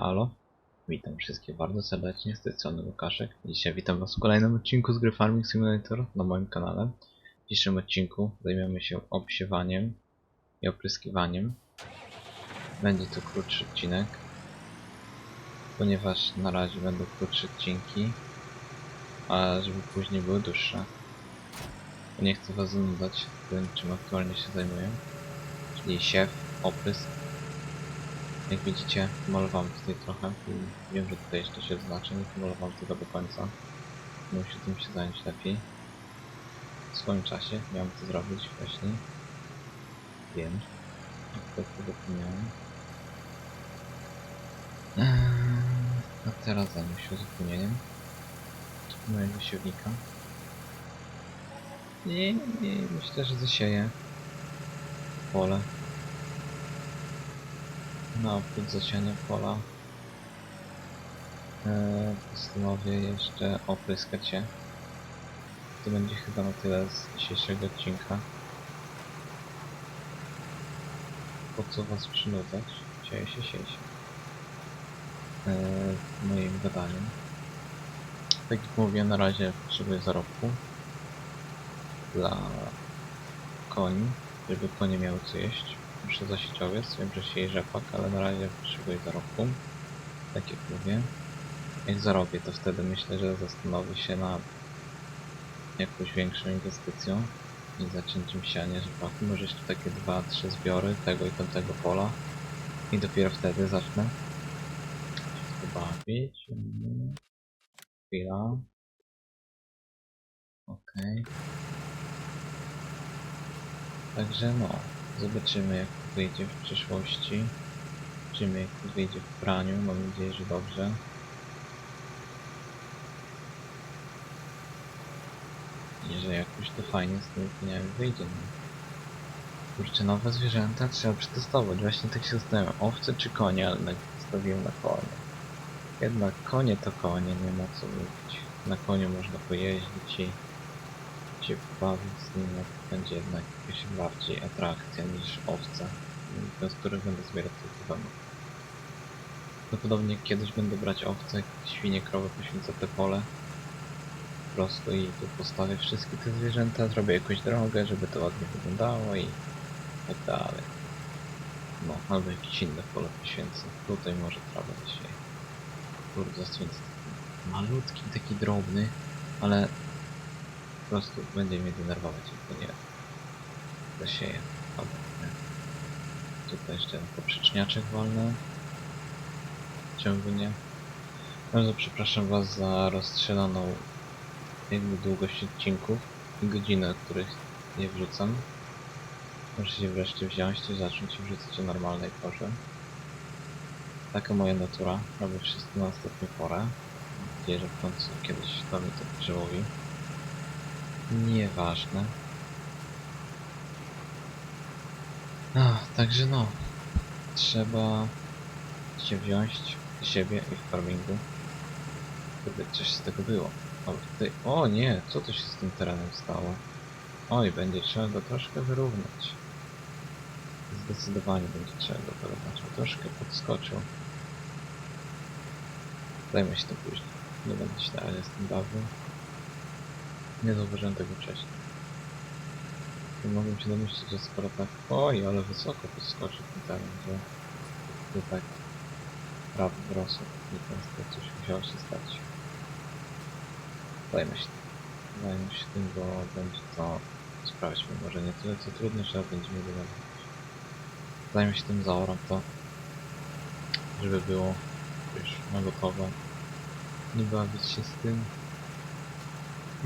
Halo, witam wszystkich bardzo serdecznie, z tej strony Łukaszek. Dzisiaj witam was w kolejnym odcinku z gry Farming Simulator na moim kanale. W dzisiejszym odcinku zajmiemy się obsiewaniem i opryskiwaniem. Będzie to krótszy odcinek, ponieważ na razie będą krótsze odcinki, a żeby później były dłuższe. Nie chcę was zanudzać tym, czym aktualnie się zajmuję, czyli siew, oprysk jak widzicie, malowałem tutaj trochę i wiem, że tutaj jeszcze się znaczy, nie pomalowałem tego do końca. Muszę tym się zająć lepiej. W swoim czasie miałem to zrobić wcześniej. Wiem. Jak to zapomniałem. Eee, A teraz zajmę się uzupełnieniem mojego siewnika. I, I myślę, że zasieję pole oprócz zasiania pola e, postanowię jeszcze opryskać się. To będzie chyba na tyle z dzisiejszego odcinka. Po co was przynudzać? Dzieje się sieć. E, moim gadaniem. Tak jak mówiłem, na razie potrzebuję zarobku dla koni, żeby konie miały co jeść muszę zasieć owiec, wiem, że sieje rzepak, ale na razie potrzebuję zarobku. Tak jak mówię. Jak zarobię, to wtedy myślę, że zastanowię się nad jakąś większą inwestycją i zacięciem siania rzepaku. Może jeszcze takie dwa, trzy zbiory tego i tamtego pola. I dopiero wtedy zacznę się bawić. Chwila. Okej. Także no, Zobaczymy jak to wyjdzie w przyszłości. Zobaczymy jak to wyjdzie w praniu. Mam nadzieję, że dobrze. I że jakoś to fajnie z tymi koniami wyjdzie. No. Kurczę, nowe zwierzęta trzeba przetestować. Właśnie tak się zastanawiam. Owce czy konie, ale postawiłem na konie. Jednak konie to konie, nie ma co mówić. Na koniu można pojeździć i się pobawić z nim, jak będzie jednak jakaś bardziej atrakcja niż owca, z których będę zbierać tylko. Prawdopodobnie kiedyś będę brać owce, świnie, krowy, poświęcę te pole. Po prostu i tu postawię wszystkie te zwierzęta, zrobię jakąś drogę, żeby to ładnie wyglądało i tak dalej. No, albo jakieś inne pole poświęcę. Tutaj może trawę dzisiaj. Kurde, jest malutki, taki drobny, ale po prostu będzie mnie denerwować, jak to nie zasieje. Dobra. Tutaj jeszcze poprzeczniaczek wolny. Czemu nie? Bardzo przepraszam was za rozstrzelaną jakby długość odcinków i godziny, od których nie wrzucam. Muszę się wreszcie wziąć i zacząć wrzucać o normalnej porze. Taka moja natura. Robię wszystko na ostatnią porę. Mam nadzieję, że w końcu kiedyś to mi to przełowi. Nieważne. No, także no. Trzeba się wziąć siebie i w farmingu. Żeby coś z tego było. O, tutaj... o nie, co tu się z tym terenem stało? Oj, będzie trzeba go troszkę wyrównać. Zdecydowanie będzie trzeba go wyrównać. bo Troszkę podskoczył. Zajmę się tym później. Nie będę się na razie z tym bawił. Nie zauważyłem tego wcześniej. Nie mogłem się domyślić, że skoro tak... Oj, ale wysoko podskoczył teren, że... że tak... Prawo wrosło. I teraz coś musiało się stać. Zajmę się tym. Zajmę się tym, bo będzie to sprawiać mi może nie tyle co trudne, że będzie mnie denerwować. Zajmę się tym, zaoram to, żeby było już na gotowe. Nie bawić się z tym,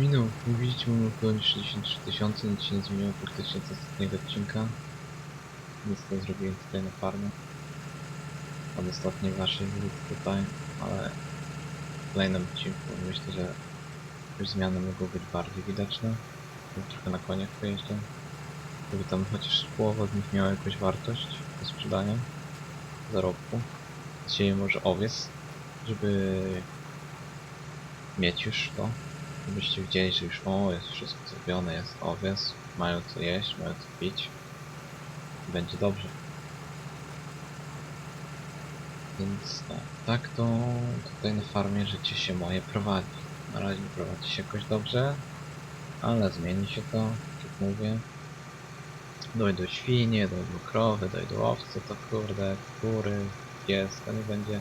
Minął, widzicie około 63 tysiące, nic się nie zmieniło praktycznie z ostatniego odcinka. Nic nie zrobiłem tutaj na farmie. Od ostatniej waszej wizyty tutaj, ale w kolejnym odcinku myślę, że już zmiany mogą być bardziej widoczne. Trochę na koniach pojeżdżę. Żeby tam chociaż połowa z nich miała jakąś wartość do sprzedania. Zarobku. Dzisiaj może owiec, żeby mieć już to Żebyście widzieli, że już o, jest wszystko zrobione, jest owiec, mają co jeść, mają co pić. Będzie dobrze. Więc no, tak to tutaj na farmie życie się moje prowadzi. Na razie prowadzi się jakoś dobrze, ale zmieni się to, tak jak mówię. Dojdą świnie, dojdą krowy, dojdą owce, to kurde, kury, pies, to nie będzie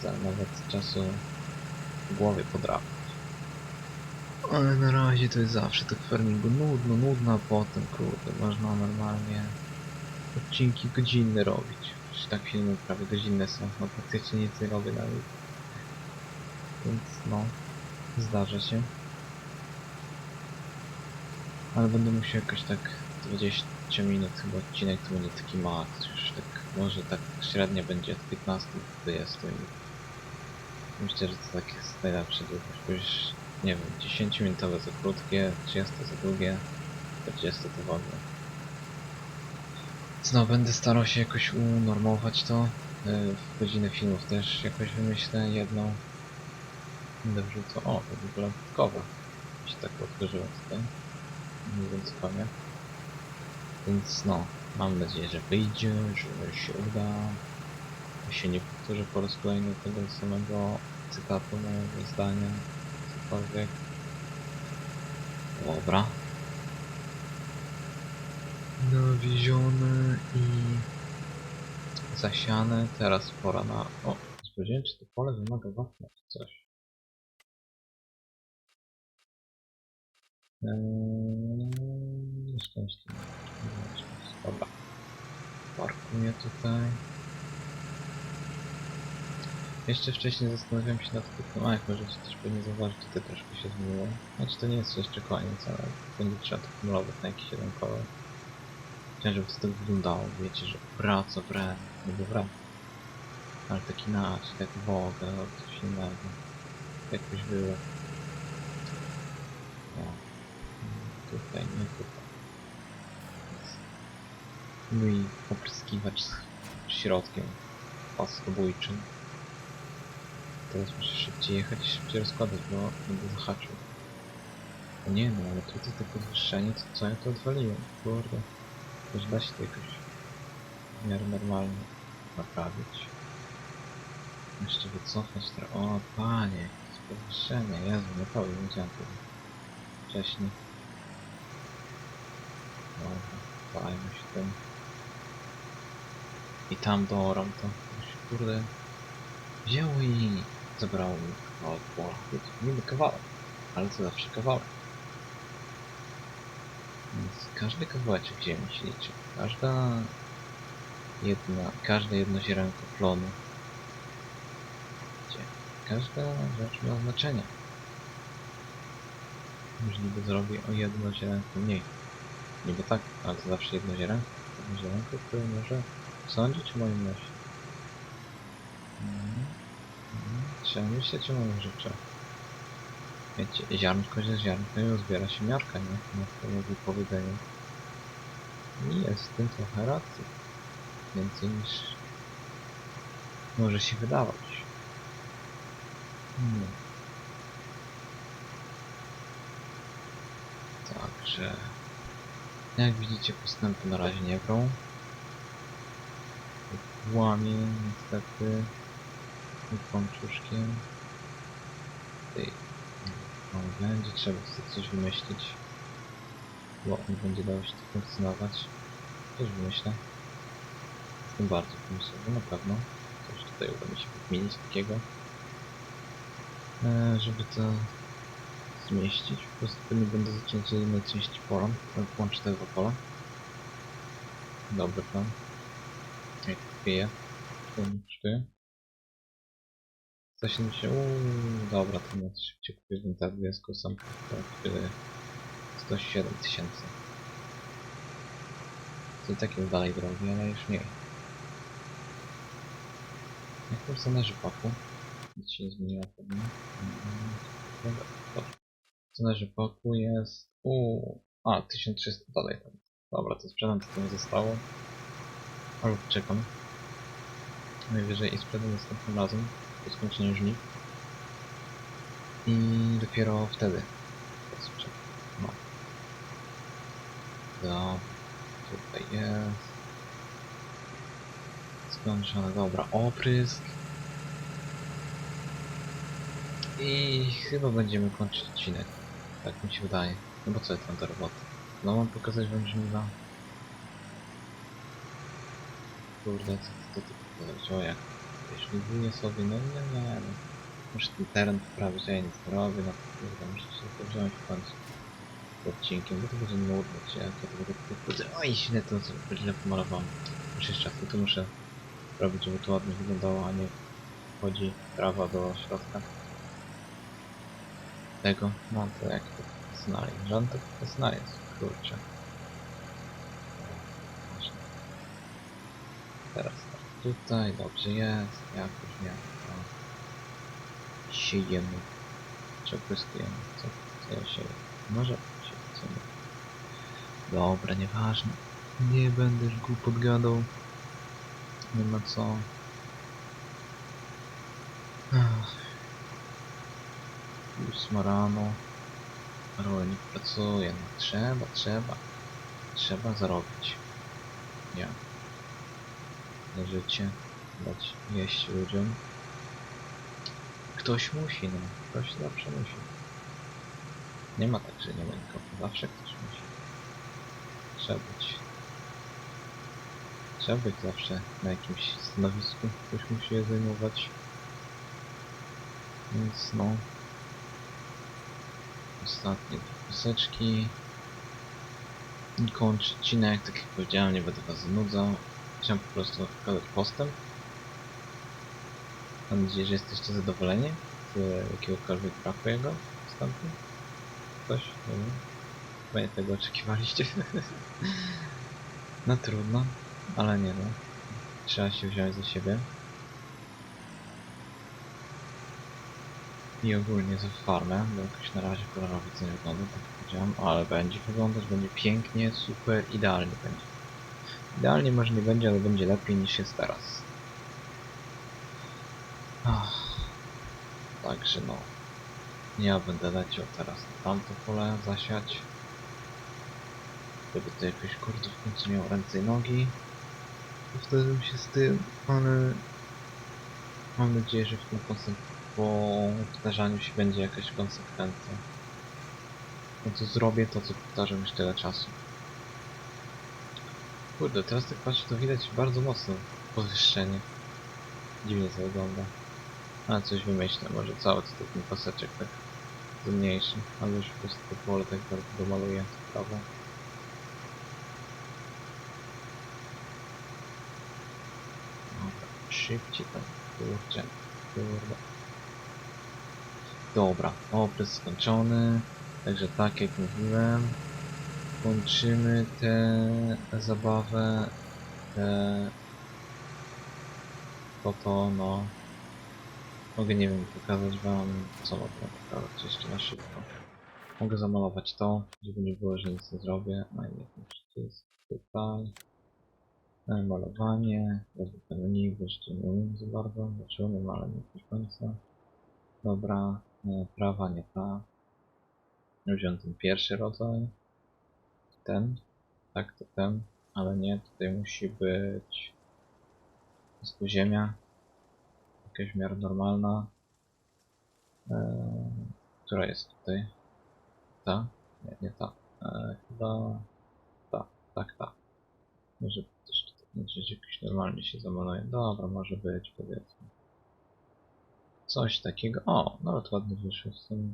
za nawet czasu w głowie podrapać. Ale na razie to jest zawsze tak farmingu nudno, nudno, a potem kurde, można normalnie odcinki godzinne robić. Przecież tak filmy prawie godzinne są, no praktycznie nic nie robię nawet. Więc no, zdarza się. Ale będę musiał jakoś tak 20 minut chyba odcinek to będzie taki max, już tak może tak średnio będzie od 15 do 20 i myślę, że to tak jest najlepsza długość, bo już nie wiem, 10 minutowe za krótkie, 30 za długie, 40 to w ogóle. Znowu będę starał się jakoś unormować to. Yy, W godzinę filmów też jakoś wymyślę jedną. Będę wrzucał. O, to w ogóle kowa. Mi się tak otworzyło tutaj. Nie wiem co powiem. Więc no, mam nadzieję, że wyjdzie, że się uda. Ja się nie powtórzę po raz kolejny tego samego cytatu mojego zdania. Cokolwiek. Dobra. Nawiezione i zasiane. Teraz pora na... O, sprawdziłem czy to pole wymaga wapna czy coś. Eee. Nieszczęście. Dobra. Parkuję tutaj. Jeszcze wcześniej zastanawiałem się nad tym, a jak możecie też pewnie zauważyć, tutaj troszkę się zmieniło. Znaczy to nie jest jeszcze koniec, ale będzie trzeba to kumulować na jakiś jeden kolor. Chciałem, żeby to tak wyglądało, wiecie, że wraca w re, niby wraca. Ale taki inaczej, tak w ogóle, albo coś innego. Jakoś było. O. Tutaj, nie tutaj. No i opryskiwacz z środkiem paskobójczym. Teraz muszę szybciej jechać i szybciej rozkładać, bo będę zahaczył. O nie no, ale tutaj to podwyższenie, to co ja to odwaliłem? Kurde. Też da się to jakoś w miarę normalnie naprawić. Jeszcze wycofać teraz. O panie, jakieś podwyższenie. Jezu, nie powiem, nie widziałem tego wcześniej. Dobra, dajmy się tym. I tam do Oram to kurde wzięło i zabrało mi kawałek. Wiecie, Niby kawałek, ale to zawsze kawałek. Więc każdy kawałeczek ziemi się liczy. Każda jedna, każde jedno ziarenko plonu. Wiecie, każda rzecz ma znaczenie. Już niby zrobię o jedno ziarenko mniej. Niby tak, ale to zawsze jedno ziarenko. Jedno ziarenko, które może sądzić o moim losie. Mhm. Trzeba o moich rzeczach. Wiecie, ziarnko ze ziarnkiem zbiera się miarka, nie? Na to powiedzenie. I jest w tym trochę racji. Więcej niż może się wydawać. Hmm. Także... Jak widzicie postępy na razie nie brą. Łamie niestety. Pączuszkiem. Tej. Będzie trzeba sobie coś wymyślić. Bo on będzie dało się to funkcjonować. Coś wymyślę. Jestem bardzo pomysłowy, na pewno. Coś tutaj uda mi się podmienić takiego. E, żeby to zmieścić. Po prostu nie będę od jednej części pola. tylko Połączę te dwa pola. Dobry plan. Jak wieje. To nie kosztuje. 170, uuu, dobra, to nie szybciej kupię ten tak wiesku sam to 107 tysięcy. To i tak jest dalej drogi, ale już mniej. Jak to cena rzepaku? Nic się nie zmieniła pewnie. Dobra, dobra. Cena rzepaku jest... Uuu, a 1300 dalej. Dobra, to sprzedam to co mi zostało. Albo czekam. Najwyżej i sprzedam następnym razem skończeniu. I dopiero wtedy. No. Dobra, tutaj jest. skończone. Dobra, oprysk. I chyba będziemy kończyć odcinek. Tak mi się wydaje. No bo co ja tam do roboty? No mam pokazać wam żniwa. Kurde, co to powiedzieć? O jak? Żniwuję sobie, no nie, nie, no. Muszę ten teren poprawić, ja nic nie robię, no kurde, muszę się to wziąć w końcu. Odcinkiem, bo to będzie nudne, czy ja to będę kurde, oj, źle to źle pomalowałem. Muszę jeszcze raz, to muszę robić, żeby to ładnie wyglądało, a nie wchodzi trawa do środka tego, no to jak to profesjonalnie, żaden to profesjonalnie jest, kurczę. Teraz tak, tutaj dobrze jest, jakoś nie, no. Siejemy, czy opryskujemy, co, co ja sieję, może się co nie. Dobra, nieważne, nie będę już głupot gadał, nie ma co. Ósma rano. Rolnik pracuje. No trzeba, trzeba. Trzeba zarobić. Ja. Życie. Dać jeść ludziom. Ktoś musi, no. Ktoś zawsze musi. Nie ma tak, że nie ma nikogo. Zawsze ktoś musi. Trzeba być. Trzeba być zawsze na jakimś stanowisku. Ktoś musi je zajmować. Więc no. Ostatnie piseczki. Kończę odcinek, tak jak powiedziałem, nie będę was zanudzał. Chciałem po prostu pokazać postęp. Mam nadzieję, że jesteście zadowoleni z jakiegokolwiek braku jego postępu. Coś? Nie wiem. Chyba nie tego oczekiwaliście. no trudno, ale nie no. Trzeba się wziąć za siebie. I ogólnie za farmę, bo jakoś na razie kolorowiec nie wygląda, tak powiedziałem, ale będzie wyglądać, będzie pięknie, super, idealnie będzie. Idealnie może nie będzie, ale będzie lepiej niż jest teraz. Ach. Także no, ja będę leciał teraz na tamto pole zasiać. Żeby to jakoś kurde w końcu miał ręce i nogi. Wtedy się z tym, ale mam nadzieję, że w tym po powtarzaniu się będzie jakaś konsekwencja. No to zrobię to, co powtarzam już tyle czasu. Kurde, teraz tak patrzę, to widać bardzo mocno podwyższenie. Dziwnie to wygląda. Ale coś wymyślę, może cały ten paseczek tak zmniejszy, albo już po prostu to pole tak bardzo domaluję tak, szybciej tam, kurczę, kurde. Dobra, opres skończony. Także tak jak mówiłem, kończymy tę zabawę. Tę... To to, no. Mogę, nie wiem, pokazać wam, co mogę pokazać jeszcze na szybko. Mogę zamalować to, żeby nie było, że nic nie zrobię. A nie, to jest tutaj. E, Malowanie, ten jeszcze nie umiem za bardzo, znaczy ale nie do końca. Dobra, nie, prawa nie ta. Wziąłem ten pierwszy rodzaj. Ten. Tak, to ten. Ale nie, tutaj musi być... Jest tu ziemia. Jakaś miarę normalna. Eee, która jest tutaj? Ta? Nie, nie ta. Eee, chyba... Ta, tak, ta. Może też będzie jakoś normalnie się zamaluje. Dobra, może być, powiedzmy. Coś takiego. O, nawet ładnie wyszło w sumie.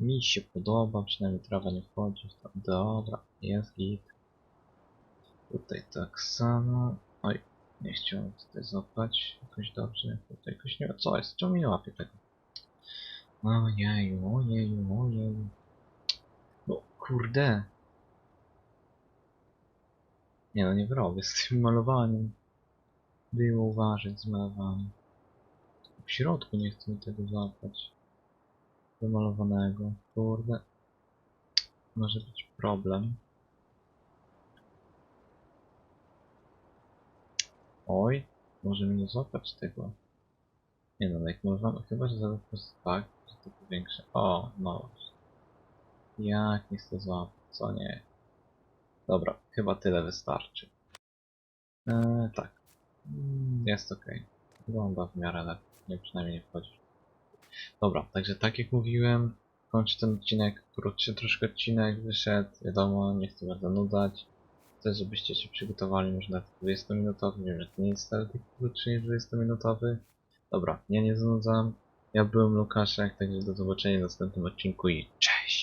Mi się podoba, przynajmniej trawa nie wchodzi. Dobra, jest git. Tutaj tak samo. Oj, nie chciałem tutaj złapać jakoś dobrze. Tutaj jakoś nie... Co jest? Czemu mi nie łapie tego? Ojeju, ojeju, ojeju. No kurde. Nie no, nie wyrobię z tym malowaniem. Było uważać z malowaniem. W środku nie chcę tego złapać. Wymalowanego. Kurde. Może być problem. Oj, może mi nie złapać tego. Nie no, jak malowano, chyba że zaraz po prostu tak, że to powiększę. O, no. Jak nie chcę złapać, co nie. Dobra, chyba tyle wystarczy. Eee, tak. Mm, Jest ok. Wygląda w miarę lepiej. Nie, przynajmniej nie wchodzi. Dobra, także tak jak mówiłem, kończę ten odcinek. Krótszy troszkę odcinek wyszedł. Wiadomo, nie chcę bardzo nudzać. Chcę, żebyście się przygotowali może na 20-minutowy. Wiem, że to nie jest wcale krótszy niż 20-minutowy. Dobra, ja nie znudzam. Ja byłem Lukaszek, także do zobaczenia w następnym odcinku i cześć!